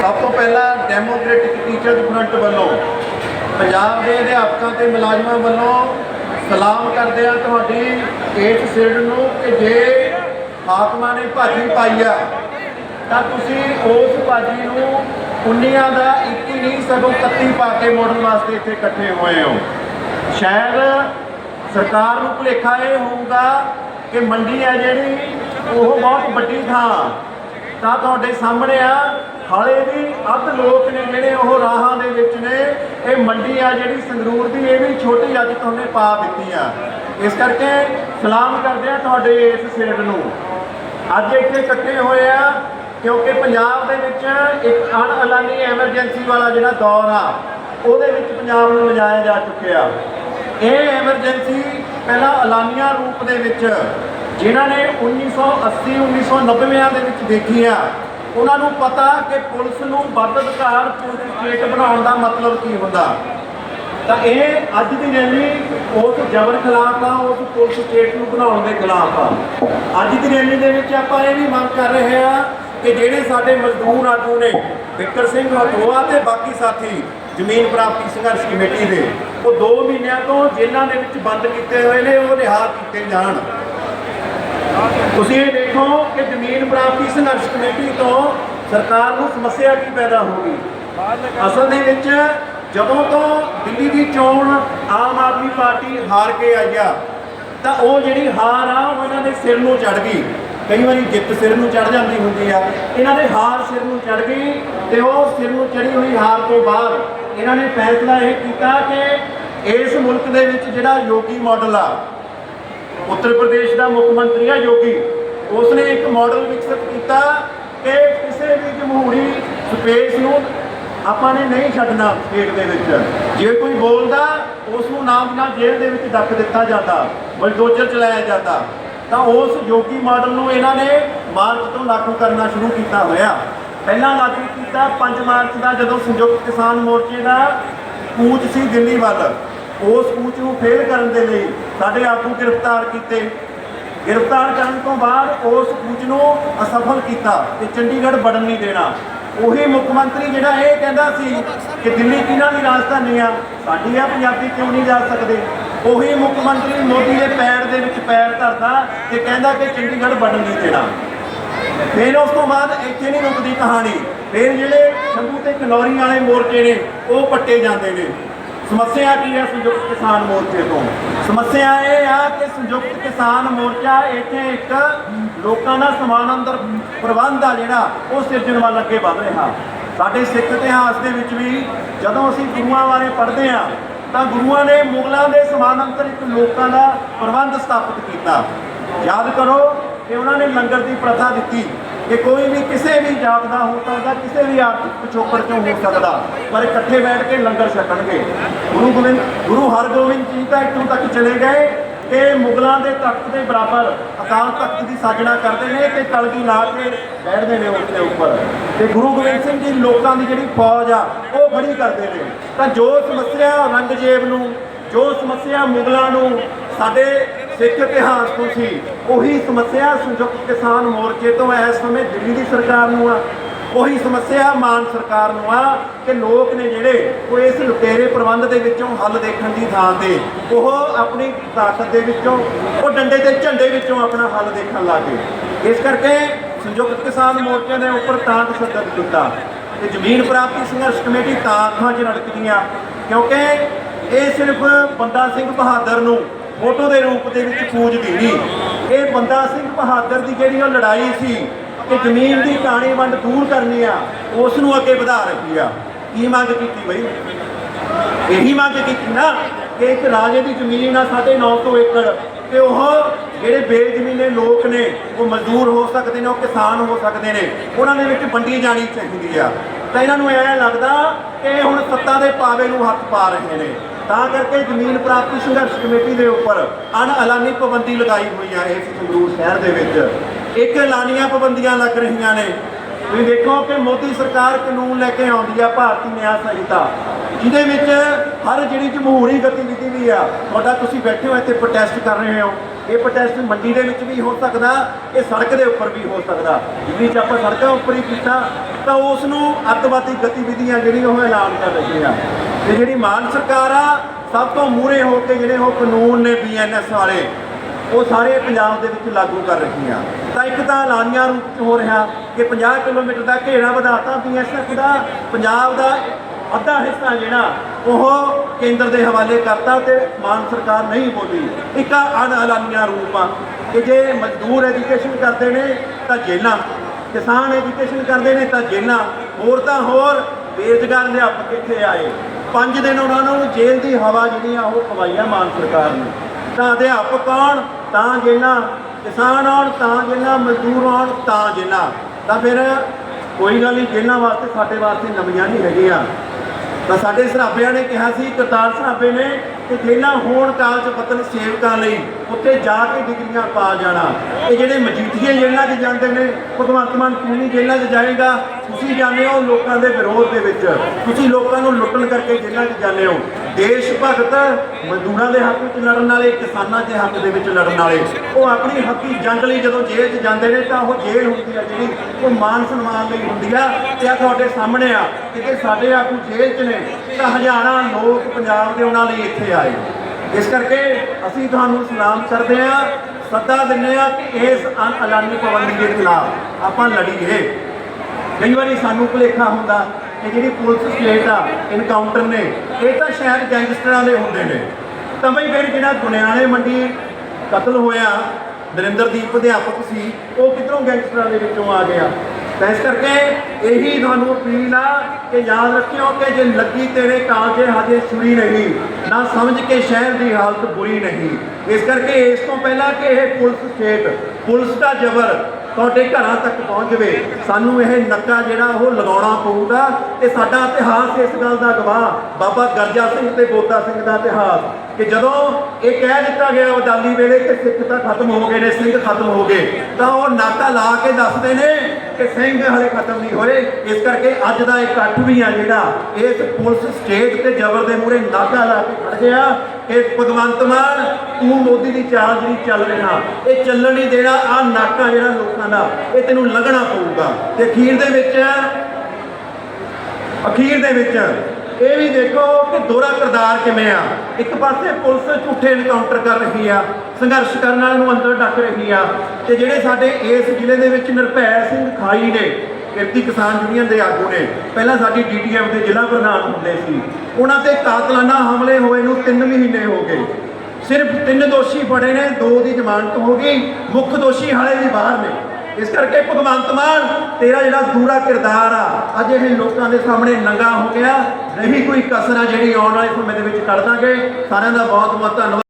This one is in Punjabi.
ਸਭ ਤੋਂ ਪਹਿਲਾਂ ਡੈਮੋਕ੍ਰੈਟਿਕ ਟੀਚਰਜ਼ ਫਰੰਟ ਵੱਲੋਂ ਪੰਜਾਬ ਦੇ ਅਧਿਆਪਕਾਂ ਤੇ ਮੁਲਾਜ਼ਮਾਂ ਵੱਲੋਂ ਸਲਾਮ ਕਰਦੇ ਆ ਤੁਹਾਡੀ ਇਸ ਸਿਰ ਨੂੰ ਕਿ ਜੇ ਆਤਮਾ ਨੇ ਭਾਜੀ ਪਾਈ ਆ, ਤਾਂ ਤੁਸੀਂ ਉਸ ਭਾਜੀ ਨੂੰ ਉੰਨੀਆਂ ਦਾ 21 ਨਹੀਂ, ਸਗੋਂ 31 ਪਾ ਕੇ ਮੋੜਨ ਵਾਸਤੇ ਇੱਥੇ ਇਕੱਠੇ ਹੋਏ ਹੋ। ਸ਼ਾਇਦ ਸਰਕਾਰ ਨੂੰ ਭੁਲੇਖਾ ਇਹ ਹੋਊਗਾ ਕਿ ਮੰਡੀ ਹੈ ਜਿਹੜੀ, ਉਹ ਬਹੁਤ ਵੱਡੀ ਥਾਂ ਤਾਂ ਤੁਹਾਡੇ ਸਾਹਮਣੇ ਆ, ਹਾਲੇ ਵੀ ਅੱਧ ਲੋਕ ਨੇ ਜਿਹੜੇ ਉਹ ਰਾਹਾਂ ਦੇ ਵਿੱਚ ਨੇ। ਇਹ ਮੰਡੀ ਆ ਜਿਹੜੀ ਸੰਗਰੂਰ ਦੀ, ਇਹ ਵੀ ਛੋਟੀ ਅੱਜ ਤੁਹਾਨੂੰ ਪਾ ਦਿੱਤੀ ਆ। ਇਸ ਕਰਕੇ ਸਲਾਮ ਕਰਦੇ ਆ ਤੁਹਾਡੇ ਇਸ ਸਿਰ ਨੂੰ। ਅੱਜ ਇੱਥੇ ਇਕੱਠੇ ਹੋਏ ਆ, ਕਿਉਂਕਿ ਪੰਜਾਬ ਦੇ ਵਿੱਚ ਇੱਕ ਅਣਐਲਾਨੀ ਐਮਰਜੈਂਸੀ ਵਾਲਾ ਜਿਹੜਾ ਦੌਰ ਆ, ਉਹਦੇ ਵਿੱਚ ਪੰਜਾਬ ਨੂੰ ਲਿਜਾਇਆ ਜਾ ਚੁੱਕਿਆ। ਇਹ ਐਮਰਜੈਂਸੀ ਪਹਿਲਾਂ ਐਲਾਨੀਆਂ ਰੂਪ ਦੇ ਵਿੱਚ ਜਿਨ੍ਹਾਂ ਨੇ 1980 1990 ਦੇ ਵਿੱਚ ਦੇਖੀ ਆ, ਉਹਨਾਂ ਨੂੰ ਪਤਾ ਕਿ ਪੁਲਿਸ ਨੂੰ ਵੱਧ ਅਧਿਕਾਰ ਪੁਲਿਸ ਸਟੇਟ ਬਣਾਉਣ ਦਾ ਮਤਲਬ ਕੀ ਹੁੰਦਾ। ਤਾਂ ਇਹ ਅੱਜ ਦੀ ਰੈਲੀ ਉਸ ਜ਼ਬਰ ਖਿਲਾਫ ਆ, ਉਸ ਪੁਲਿਸ ਸਟੇਟ ਨੂੰ ਬਣਾਉਣ ਦੇ ਖਿਲਾਫ ਆ। ਅੱਜ ਦੀ ਰੈਲੀ ਦੇ ਵਿੱਚ ਆਪਾਂ ਇਹ ਵੀ ਮੰਗ ਕਰ ਰਹੇ ਆ ਕਿ ਜਿਹੜੇ ਸਾਡੇ ਮਜ਼ਦੂਰ ਆਗੂ ਨੇ ਵਿਕਰ ਸਿੰਘ ਹਟੋਆ ਤੇ ਬਾਕੀ ਸਾਥੀ, ਜ਼ਮੀਨ ਪ੍ਰਾਪਤੀ ਸੰਘਰਸ਼ ਕਮੇਟੀ ਦੇ, ਉਹ 2 ਮਹੀਨਿਆਂ ਤੋਂ ਜੇਲ੍ਹਾਂ ਦੇ ਵਿੱਚ ਬੰਦ ਕੀਤੇ ਹੋਏ ਨੇ, ਉਹ ਰਿਹਾ ਕੀਤੇ ਜਾਣ। ਤੁਸੀਂ ਇਹ ਦੇਖੋ ਕਿ ਜ਼ਮੀਨ ਪ੍ਰਾਪਤੀ ਸੰਘਰਸ਼ ਕਮੇਟੀ ਤੋਂ ਸਰਕਾਰ ਨੂੰ ਸਮੱਸਿਆ ਕੀ ਪੈਦਾ ਹੋ ਗਈ? ਅਸਲ ਦੇ ਵਿੱਚ ਜਦੋਂ ਤੋਂ ਦਿੱਲੀ ਦੀ ਚੋਣ ਆਮ ਆਦਮੀ ਪਾਰਟੀ ਹਾਰ ਕੇ ਆਈ ਆ, ਤਾਂ ਉਹ ਜਿਹੜੀ ਹਾਰ ਆ, ਉਹ ਇਹਨਾਂ ਦੇ ਸਿਰ ਨੂੰ ਚੜ ਗਈ। ਕਈ ਵਾਰੀ ਜਿੱਤ ਸਿਰ ਨੂੰ ਚੜ ਜਾਂਦੀ ਹੁੰਦੀ ਆ। ਇਹਨਾਂ ਦੇ ਹਾਰ ਸਿਰ ਨੂੰ ਚੜ ਗਈ ਤੇ ਉਹ ਸਿਰ ਨੂੰ ਚੜੀ ਹੋਈ ਹਾਰ ਤੋਂ ਬਾਅਦ ਇਹਨਾਂ ਨੇ ਫੈਸਲਾ ਇਹ ਕੀਤਾ ਕਿ ਇਸ ਮੁਲਕ ਦੇ ਵਿੱਚ ਜਿਹੜਾ ਯੋਗੀ ਮਾਡਲ ਆ ਉੱਤਰ ਪ੍ਰਦੇਸ਼ ਦਾ ਮੁੱਖ ਮੰਤਰੀ ਆ ਯੋਗੀ। ਉਸਨੇ ਇੱਕ ਮਾਡਲ ਵਿਕਸਿਤ ਕੀਤਾ ਕਿ ਕਿਸੇ ਵੀ ਜਮਹੂਰੀ ਸਪੇਸ ਨੂੰ ਆਪਾਂ ਨੇ ਨਹੀਂ ਛੱਡਣਾ ਸਟੇਟ ਦੇ ਵਿੱਚ। ਜੇ ਕੋਈ ਬੋਲਦਾ ਉਸ ਨੂੰ ਨਾਮ ਨਾਲ ਜੇਲ੍ਹ ਦੇ ਵਿੱਚ ਡੱਕ ਦਿੱਤਾ ਜਾਂਦਾ, ਬਲਡੋਜ਼ਰ ਚਲਾਇਆ ਜਾਂਦਾ, ਤਾਂ ਉਸ ਯੋਗੀ ਮਾਡਲ ਨੂੰ ਇਹਨਾਂ ਨੇ ਮਾਰਚ ਤੋਂ ਲਾਗੂ ਕਰਨਾ ਸ਼ੁਰੂ ਕੀਤਾ ਹੋਇਆ। ਪਹਿਲਾਂ ਲਾਗੂ ਕੀਤਾ 5 ਮਾਰਚ ਦਾ, ਜਦੋਂ ਸੰਯੁਕਤ ਕਿਸਾਨ ਮੋਰਚੇ ਦਾ ਕੂਚ ਸੀ ਦਿੱਲੀ ਵੱਲ। ਉਸ ਕੂਚ ਨੂੰ ਫੇਲ ਕਰਨ ਦੇ ਲਈ ਸਾਡੇ ਆਗੂ ਗ੍ਰਿਫਤਾਰ ਕੀਤੇ। ਗ੍ਰਿਫਤਾਰ ਕਰਨ ਤੋਂ ਬਾਅਦ ਉਸ ਕੂਚ ਨੂੰ ਅਸਫਲ ਕੀਤਾ ਤੇ ਚੰਡੀਗੜ੍ਹ ਵੜਨ ਨਹੀਂ ਦੇਣਾ। ਉਹੀ ਮੁੱਖ ਮੰਤਰੀ ਜਿਹੜਾ ਇਹ ਕਹਿੰਦਾ ਸੀ ਕਿ ਦਿੱਲੀ ਕਿਹਨਾਂ ਦੀ ਰਾਜਧਾਨੀ ਆ? ਸਾਡੀ ਆ, ਪੰਜਾਬੀ ਕਿਉਂ ਨਹੀਂ ਜਾ ਸਕਦੇ? ਉਹੀ ਮੁੱਖ ਮੰਤਰੀ ਮੋਦੀ ਦੇ ਪੈਰ ਦੇ ਵਿੱਚ ਪੈਰ ਧਰਦਾ ਤੇ ਕਹਿੰਦਾ ਕਿ ਚੰਡੀਗੜ੍ਹ ਵੜਨ ਨਹੀਂ ਦੇਣਾ। ਫਿਰ ਉਸ ਤੋਂ ਬਾਅਦ ਇੱਥੇ ਨਹੀਂ ਰੁਕਦੀ ਕਹਾਣੀ। ਫਿਰ ਜਿਹੜੇ ਸ਼ੰਭੂ ਤੇ ਕਨੌਰੀ ਵਾਲੇ ਮੋਰਚੇ ਨੇ, ਉਹ ਪੱਟੇ ਜਾਂਦੇ ਨੇ। ਸਮੱਸਿਆ ਕੀ ਹੈ ਸੰਯੁਕਤ ਕਿਸਾਨ ਮੋਰਚੇ ਤੋਂ? ਸਮੱਸਿਆ ਇਹ ਆ ਕਿ ਸੰਯੁਕਤ ਕਿਸਾਨ ਮੋਰਚਾ ਇੱਥੇ ਇੱਕ ਲੋਕਾਂ ਦਾ ਸਮਾਨ ਅੰਦਰ ਪ੍ਰਬੰਧ ਆ ਜਿਹੜਾ, ਉਹ ਸਿਰਜਣ ਵੱਲ ਅੱਗੇ ਵਧ ਰਿਹਾ। ਸਾਡੇ ਸਿੱਖ ਇਤਿਹਾਸ ਦੇ ਵਿੱਚ ਵੀ ਜਦੋਂ ਅਸੀਂ ਗੁਰੂਆਂ ਬਾਰੇ ਪੜ੍ਹਦੇ ਆ ਤਾਂ ਗੁਰੂਆਂ ਨੇ ਮੁਗਲਾਂ ਦੇ ਸਮਾਨ ਅੰਦਰ ਇੱਕ ਲੋਕਾਂ ਦਾ ਪ੍ਰਬੰਧ ਸਥਾਪਿਤ ਕੀਤਾ। ਯਾਦ ਕਰੋ ਕਿ ਉਹਨਾਂ ਨੇ ਲੰਗਰ ਦੀ ਪ੍ਰਥਾ ਦਿੱਤੀ। ਕਿ ਕੋਈ ਵੀ ਕਿਸੇ ਵੀ ਜਾਤ ਦਾ ਹੋ ਸਕਦਾ, ਕਿਸੇ ਵੀ ਆਰਥਿਕ ਪਿਛੋਕੜ ਚੋਂ ਹੋ ਸਕਦਾ, ਪਰ ਇਕੱਠੇ ਬੈਠ ਕੇ ਲੰਗਰ ਛਕਣਗੇ। ਗੁਰੂ ਗੋਬਿੰਦ, ਗੁਰੂ ਹਰਗੋਬਿੰਦ ਜੀ ਤਾਂ ਇੱਥੋਂ ਤੱਕ ਚਲੇ ਗਏ ਕਿ ਮੁਗਲਾਂ ਦੇ ਤਖਤ ਦੇ ਬਰਾਬਰ ਅਕਾਲ ਤਖਤ ਦੀ ਸਾਜਣਾ ਕਰਦੇ ਨੇ ਤੇ ਕਲਗੀ ਲਾ ਕੇ ਬੈਠਦੇ ਨੇ ਉਸ ਦੇ ਉੱਪਰ। ਤੇ ਗੁਰੂ ਗੋਬਿੰਦ ਸਿੰਘ ਜੀ ਲੋਕਾਂ ਦੀ ਜਿਹੜੀ ਫੌਜ ਆ, ਉਹ ਖੜੀ ਕਰਦੇ ਨੇ। ਤਾਂ ਜੋ ਸਮੱਸਿਆ ਔਰੰਗਜ਼ੇਬ ਨੂੰ, ਜੋ ਸਮੱਸਿਆ ਮੁਗਲਾਂ ਨੂੰ, ਸਾਡੇ ਸਿੱਖ ਇਤਿਹਾਸ ਤੋਂ ਸੀ। ਉਹੀ ਸਮੱਸਿਆ ਸੰਯੁਕਤ ਕਿਸਾਨ ਮੋਰਚੇ ਤੋਂ ਇਸ ਸਮੇਂ ਦਿੱਲੀ ਦੀ ਸਰਕਾਰ ਨੂੰ ਆ। ਉਹੀ ਸਮੱਸਿਆ ਮਾਨ ਸਰਕਾਰ ਨੂੰ ਆ ਕਿ ਲੋਕ ਨੇ ਜਿਹੜੇ ਉਹ ਇਸ ਲੁਟੇਰੇ ਪ੍ਰਬੰਧ ਦੇ ਵਿੱਚੋਂ ਹੱਲ ਦੇਖਣ ਦੀ ਥਾਂ ਤੇ, ਉਹ ਆਪਣੀ ਤਾਕਤ ਦੇ ਵਿੱਚੋਂ, ਉਹ ਡੰਡੇ ਤੇ ਝੰਡੇ ਵਿੱਚੋਂ ਆਪਣਾ ਹੱਲ ਦੇਖਣ ਲੱਗੇ। ਇਸ ਕਰਕੇ ਸੰਯੁਕਤ ਕਿਸਾਨ ਮੋਰਚੇ ਦੇ ਉੱਪਰ ਤਾਂ ਤਸ਼ੱਦਦ ਕੀਤਾ ਤੇ ਜ਼ਮੀਨ ਪ੍ਰਾਪਤੀ ਸੰਘਰਸ਼ ਕਮੇਟੀ ਤਾਂ ਅੱਖਾਂ 'ਚ ਰੜਕਦੀਆਂ ਕਿਉਂਕਿ ਇਹ ਸਿਰਫ ਬੰਦਾ ਸਿੰਘ ਬਹਾਦਰ ਨੂੰ ਫੋਟੋ ਦੇ ਰੂਪ ਦੇ ਵਿੱਚ ਪੂਜਦੀ ਨਹੀਂ ਇਹ ਬੰਦਾ ਸਿੰਘ ਬਹਾਦਰ ਦੀ ਜਿਹੜੀ ਉਹ ਲੜਾਈ ਸੀ ਕਿ ਜ਼ਮੀਨ ਦੀ ਕਾਣੀ ਵੰਡ ਦੂਰ ਕਰਨੀ ਆ ਉਸ ਨੂੰ ਅੱਗੇ ਵਧਾ ਰਹੀ ਆ। ਕੀ ਮੰਗ ਕੀਤੀ ਬਈ? ਇਹੀ ਮੰਗ ਕੀਤੀ ਨਾ ਕਿ ਇੱਕ ਰਾਜੇ ਦੀ ਜ਼ਮੀਨ ਆ ਸਾਡੇ 900 ਏਕੜ ਤੇ ਉਹ ਜਿਹੜੇ ਬੇਜ਼ਮੀਨੇ ਲੋਕ ਨੇ, ਉਹ ਮਜ਼ਦੂਰ ਹੋ ਸਕਦੇ ਨੇ, ਉਹ ਕਿਸਾਨ ਹੋ ਸਕਦੇ ਨੇ, ਉਹਨਾਂ ਦੇ ਵਿੱਚ ਵੰਡੀ ਜਾਣੀ ਚਾਹੀਦੀ ਆ। ਤਾਂ ਇਹਨਾਂ ਨੂੰ ਐਂ ਲੱਗਦਾ ਕਿ ਹੁਣ ਸੱਤਾ ਦੇ ਪਾਵੇ ਨੂੰ ਹੱਥ ਪਾ ਰਹੇ ਨੇ। ਤਾਂ ਕਰਕੇ ਜ਼ਮੀਨ ਪ੍ਰਾਪਤੀ ਸੰਘਰਸ਼ ਕਮੇਟੀ ਦੇ ਉੱਪਰ ਅਣਐਲਾਨੀ ਪਾਬੰਦੀ ਲਗਾਈ ਹੋਈ ਆ ਇਸ ਸੰਗਰੂਰ ਸ਼ਹਿਰ ਦੇ ਵਿੱਚ। ਇੱਕ ਐਲਾਨੀਆਂ ਪਾਬੰਦੀਆਂ ਲੱਗ ਰਹੀਆਂ ਨੇ। ਤੁਸੀਂ ਦੇਖੋ ਕਿ ਮੋਦੀ ਸਰਕਾਰ ਕਾਨੂੰਨ ਲੈ ਕੇ ਆਉਂਦੀ ਆ ਭਾਰਤੀ ਨਿਆਂ ਸੰਹਿਤਾ, ਜਿਹਦੇ ਵਿੱਚ ਹਰ ਜਿਹੜੀ ਜਮਹੂਰੀ ਗਤੀਵਿਧੀ ਵੀ ਆ, ਤੁਹਾਡਾ ਤੁਸੀਂ ਬੈਠੇ ਹੋ ਇੱਥੇ ਪ੍ਰੋਟੈਸਟ ਕਰ ਰਹੇ ਹੋ। ਇਹ ਪ੍ਰੋਟੈਸਟ ਮੰਡੀ ਦੇ ਵਿੱਚ ਵੀ ਹੋ ਸਕਦਾ, ਇਹ ਸੜਕ ਦੇ ਉੱਪਰ ਵੀ ਹੋ ਸਕਦਾ। ਜਿਵੇਂ ਚ ਆਪਾਂ ਸੜਕਾਂ ਉੱਪਰ ਹੀ ਕੀਤਾ, ਤਾਂ ਉਸ ਨੂੰ ਅੱਤਵਾਦੀ ਗਤੀਵਿਧੀਆਂ ਜਿਹੜੀਆਂ ਉਹ ਐਲਾਨ ਕਰ ਰਹੀ ਆ ਤੇ ਜਿਹੜੀ ਮਾਨ ਸਰਕਾਰ ਆ, ਸਭ ਤੋਂ ਮੂਹਰੇ ਹੋ ਕੇ ਜਿਹੜੇ ਉਹ ਕਾਨੂੰਨ ਨੇ ਬੀਐਨਐਸ ਵਾਲੇ, ਉਹ ਸਾਰੇ ਪੰਜਾਬ ਦੇ ਵਿੱਚ ਲਾਗੂ ਕਰ ਰਹੀ ਆ ਤਾਂ ਇੱਕ ਤਾਂ ਐਲਾਨੀਆਂ ਰੂਪ ਹੋ ਰਿਹਾ ਕਿ 50 ਕਿਲੋਮੀਟਰ ਦਾ ਘੇਰਾ ਵਧਾਤਾ ਬੀਐਸਐਫ ਦਾ, ਪੰਜਾਬ ਦਾ ਅੱਧਾ ਹਿੱਸਾ ਜਿਹੜਾ, ਉਹ ਕੇਂਦਰ ਦੇ ਹਵਾਲੇ ਕਰਤਾ ਤੇ ਮਾਨ ਸਰਕਾਰ ਨਹੀਂ ਬੋਲੀ। ਇੱਕ ਅਣਐਲਾਨੀਆਂ ਰੂਪ ਆ ਕਿ ਜੇ ਮਜ਼ਦੂਰ ਐਜੂਕੇਸ਼ਨ ਕਰਦੇ ਨੇ, ਤਾਂ ਜੇਲਾਂ ਕਿਸਾਨ ਐਜੂਕੇਸ਼ਨ ਕਰਦੇ ਨੇ, ਤਾਂ ਜੇਲਾਂ ਹੋਰ ਤਾਂ ਹੋਰ, ਬੇਰੁਜ਼ਗਾਰ ਅਧਿਆਪਕ ਇੱਥੇ ਆਏ? ਪੰਜ ਦਿਨ ਉਹਨਾਂ ਨੂੰ ਜੇਲ੍ਹ ਦੀ ਹਵਾ ਜਿਹੜੀ ਆ ਉਹ ਖਵਾਈਆ ਮਾਨ ਸਰਕਾਰ ਨੇ। ਤਾਂ ਅਧਿਆਪਕ ਆਉਣ, ਤਾਂ ਜੇਲਾਂ ਕਿਸਾਨ ਆਉਣ, ਤਾਂ ਜਿੰਨਾ ਮਜ਼ਦੂਰ ਆਉਣ, ਤਾਂ ਜਿੰਨਾ ਤਾਂ ਫਿਰ ਕੋਈ ਗੱਲ ਨਹੀਂ ਜੇਲਾਂ ਵਾਸਤੇ ਸਾਡੇ ਵਾਸਤੇ ਨਵੀਆਂ ਨਹੀਂ ਹੈਗੀਆਂ। ਤਾਂ ਸਾਡੇ ਸਰਾਬਿਆਂ ਨੇ ਕਿਹਾ ਸੀ, ਕਰਤਾਰ ਸਰਾਬੇ ਨੇ ਕਿ ਜੇਲਾਂ ਹੋਣ ਕਾਲ 'ਚ ਪਤਨ ਸੇਵਕਾਂ ਲਈ ਉੱਥੇ ਜਾ ਕੇ ਡਿਗਰੀਆਂ ਪਾ ਜਾਣਾ। ਇਹ ਜਿਹੜੇ ਮਜੀਠੀਏ ਜੇਲ੍ਹਾਂ 'ਚ ਜਾਂਦੇ ਨੇ, ਭਗਵੰਤ ਮਾਨ ਕਿਉਂ ਜੇਲ੍ਹਾਂ 'ਚ ਜਾਏਗਾ? ਤੁਸੀਂ ਜਾਂਦੇ ਹੋ ਲੋਕਾਂ ਦੇ ਵਿਰੋਧ ਦੇ ਵਿੱਚ। ਤੁਸੀਂ ਲੋਕਾਂ ਨੂੰ ਲੁੱਟਣ ਕਰਕੇ ਜੇਲ੍ਹਾਂ 'ਚ ਜਾਂਦੇ ਹੋ। ਦੇਸ਼ ਭਗਤ ਮਜ਼ਦੂਰਾਂ ਦੇ ਹੱਕ ਵਿੱਚ ਲੜਨ ਵਾਲੇ, ਕਿਸਾਨਾਂ ਦੇ ਹੱਕ ਦੇ ਵਿੱਚ ਲੜਨ ਵਾਲੇ। ਉਹ ਆਪਣੀ ਹੱਕੀ ਜੰਗ ਲਈ ਜਦੋਂ ਜੇਲ੍ਹ 'ਚ ਜਾਂਦੇ ਨੇ, ਤਾਂ ਉਹ ਜੇਲ੍ਹ ਹੁੰਦੀ ਆ ਜਿਹੜੀ ਉਹ ਮਾਨ ਸਨਮਾਨ ਲਈ ਹੁੰਦੀ ਆ। ਤੇ ਆ ਤੁਹਾਡੇ ਸਾਹਮਣੇ ਆ ਕਿ ਸਾਡੇ ਆਗੂ ਜੇਲ੍ਹ 'ਚ ਨੇ ਤਾਂ ਹਜ਼ਾਰਾਂ ਲੋਕ ਪੰਜਾਬ ਦੇ ਉਹਨਾਂ ਲਈ ਇੱਥੇ ਆਏ। ਇਸ ਕਰਕੇ ਅਸੀਂ ਤੁਹਾਨੂੰ ਸਲਾਮ ਕਰਦੇ ਆ ਸੱਦਾ ਦਿੰਦੇ ਆ ਕਿ ਇਸ ਅਨ ਐਲਾਨੀ ਪਾਬੰਦੀ ਦੇ ਖਿਲਾਫ ਆਪਾਂ ਲੜੀਏ ਕਈ ਵਾਰੀ ਸਾਨੂੰ ਭੁਲੇਖਾ ਹੁੰਦਾ ਕਿ ਜਿਹੜੀ ਪੁਲਿਸ ਸਟੇਟ ਆ ਇਨਕਾਊਂਟਰ ਨੇ, ਇਹ ਤਾਂ ਸ਼ਾਇਦ ਗੈਂਗਸਟਰਾਂ ਦੇ ਹੁੰਦੇ ਨੇ। ਤਾਂ ਬਈ ਫਿਰ ਜਿਹੜਾ ਗੁਨਿਆਣੇ ਮੰਡੀ ਕਤਲ ਹੋਇਆ, ਨਰਿੰਦਰਦੀਪ ਅਧਿਆਪਕ ਸੀ, ਉਹ ਕਿਧਰੋਂ ਗੈਂਗਸਟਰਾਂ ਦੇ ਵਿੱਚੋਂ ਆ ਗਿਆ? ਤਾਂ ਇਸ ਕਰਕੇ ਇਹੀ ਤੁਹਾਨੂੰ ਅਪੀਲ ਆ ਕਿ ਯਾਦ ਰੱਖਿਓ ਕਿ ਜੇ ਲੱਗੀ ਤੇਰੇ ਕਾਲਜੇ ਹਜੇ ਛੁਰੀ ਨਹੀਂ, ਨਾ ਸਮਝ ਕੇ ਸ਼ਹਿਰ ਦੀ ਹਾਲਤ ਬੁਰੀ ਨਹੀਂ। ਇਸ ਕਰਕੇ ਇਸ ਤੋਂ ਪਹਿਲਾਂ ਕਿ ਇਹ ਪੁਲਿਸ ਸਟੇਟ ਪੁਲਿਸ ਦਾ ਜ਼ਬਰ ਤੁਹਾਡੇ ਘਰਾਂ ਤੱਕ ਪਹੁੰਚ ਜਵੇ। ਸਾਨੂੰ ਇਹ ਨੱਕਾ ਜਿਹੜਾ ਉਹ ਲਗਾਉਣਾ ਪਊਗਾ ਤੇ ਸਾਡਾ ਇਤਿਹਾਸ ਇਸ ਗੱਲ ਦਾ ਗਵਾਹ, ਬਾਬਾ ਗਰਜਾ ਸਿੰਘ ਤੇ ਬੋਤਾ ਸਿੰਘ ਦਾ ਇਤਿਹਾਸ। ਕਿ ਜਦੋਂ ਇਹ ਕਹਿ ਦਿੱਤਾ ਗਿਆ ਅਦਾਲੀ ਵੇਲੇ ਕਿ ਸਿੱਖ ਤਾਂ ਖਤਮ ਹੋ ਗਏ ਨੇ, ਸਿੰਘ ਖਤਮ ਹੋ ਗਏ, ਤਾਂ ਉਹ ਨਾਕਾ ਲਾ ਕੇ ਦੱਸਦੇ ਨੇ ਕਿ ਸਿੰਘ ਹਲੇ ਖਤਮ ਨਹੀਂ ਹੋਏ। ਇਸ ਕਰਕੇ ਅੱਜ ਦਾ ਇਕੱਠ ਵੀ ਆ ਜਿਹੜਾ, ਇਸ ਪੁਲਿਸ ਸਟੇਟ ਤੇ ਜ਼ਬਰ ਦੇ ਮੂਹਰੇ ਨਾਕਾ ਲਾ ਕੇ ਖੜ ਗਿਆ। ਕਿ ਭਗਵੰਤ ਮਾਨ, ਤੂੰ ਮੋਦੀ ਦੀ ਚਾਲ ਜਿਹੜੀ ਚੱਲ ਰਿਹਾ ਇਹ ਚੱਲਣ ਨਹੀਂ ਦੇਣਾ, ਆ ਨਾਕਾ ਜਿਹੜਾ ਲੋਕਾਂ ਦਾ, ਇਹ ਤੈਨੂੰ ਲੱਗਣਾ ਪਊਗਾ। ਤੇ ਅਖੀਰ ਦੇ ਵਿੱਚ, ਅਖੀਰ ਦੇ ਵਿੱਚ ਇਹ ਵੀ ਦੇਖੋ ਕਿ ਦੋਹਰਾ ਕਿਰਦਾਰ ਕਿਵੇਂ ਆ। ਇੱਕ ਪਾਸੇ ਪੁਲਿਸ ਝੂਠੇ ਐਨਕਾਊਂਟਰ ਕਰ ਰਹੀ ਆ, ਸੰਘਰਸ਼ ਕਰਨ ਵਾਲਿਆਂ ਨੂੰ ਅੰਦਰ ਡੱਕ ਰਹੀ ਆ ਤੇ ਜਿਹੜੇ ਸਾਡੇ ਇਸ ਜ਼ਿਲ੍ਹੇ ਦੇ ਵਿੱਚ ਨਿਰਭੈ ਸਿੰਘ ਖਾਈ ਨੇ, ਕਿਰਤੀ ਕਿਸਾਨ ਯੂਨੀਅਨ ਦੇ ਆਗੂ ਨੇ, ਪਹਿਲਾਂ ਸਾਡੀ ਡੀਟੀਐਫ ਦੇ ਜ਼ਿਲ੍ਹਾ ਪ੍ਰਧਾਨ ਹੁੰਦੇ ਸੀ। ਉਹਨਾਂ ਤੇ ਕਾਤਲਾਨਾ ਹਮਲੇ ਹੋਏ ਨੂੰ 3 ਮਹੀਨੇ ਹੋ ਗਏ। ਸਿਰਫ ਤਿੰਨ ਦੋਸ਼ੀ ਫੜੇ ਨੇ, ਦੋ ਦੀ ਜ਼ਮਾਨਤ ਹੋ ਗਈ, ਮੁੱਖ ਦੋਸ਼ੀ ਹਾਲੇ ਵੀ ਬਾਹਰ ਨੇ। ਇਸ ਕਰਕੇ ਭਗਵੰਤ ਮਾਨ, ਤੇਰਾ ਜਿਹੜਾ ਦੂਰਾ ਕਿਰਦਾਰ ਆ, ਅੱਜ ਇਹ ਲੋਕਾਂ ਦੇ ਸਾਹਮਣੇ ਨੰਗਾ ਹੋ ਗਿਆ। ਨਹੀਂ ਕੋਈ ਕਸਰ ਆ ਜਿਹੜੀ ਆਉਣ ਵਾਲੇ ਸਮੇਂ ਦੇ ਵਿੱਚ ਕੱਢ ਦਾਂਗੇ। ਸਾਰਿਆਂ ਦਾ ਬਹੁਤ ਬਹੁਤ ਧੰਨਵਾਦ।